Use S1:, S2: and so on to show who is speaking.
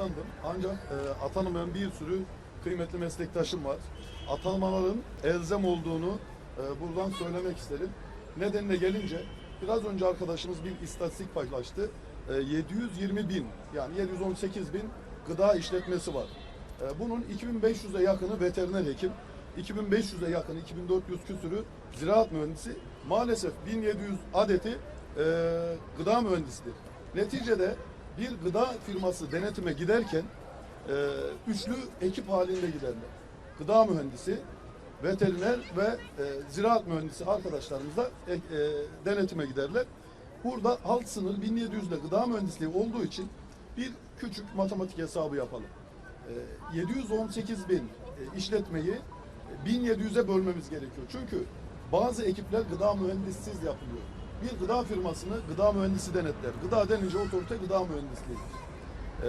S1: atandım. Ancak e, atanamayan bir sürü kıymetli meslektaşım var. Atanmaların elzem olduğunu e, buradan söylemek isterim. Nedenine gelince biraz önce arkadaşımız bir istatistik paylaştı. E, 720 bin yani 718 bin gıda işletmesi var. E, bunun 2500'e yakını veteriner hekim, 2500'e yakın 2400 küsürü ziraat mühendisi, maalesef 1700 adeti e, gıda mühendisidir. Neticede bir gıda firması denetime giderken e, üçlü ekip halinde giderler. Gıda mühendisi, veteriner ve e, ziraat mühendisi arkadaşlarımızla e, e, denetime giderler. Burada alt sınır 1700 ile gıda mühendisliği olduğu için bir küçük matematik hesabı yapalım. E, 718 bin e, işletmeyi 1700'e bölmemiz gerekiyor. Çünkü bazı ekipler gıda mühendissiz yapılıyor. Bir gıda firmasını gıda mühendisi denetler. Gıda denince otorite gıda mühendisliğidir. E,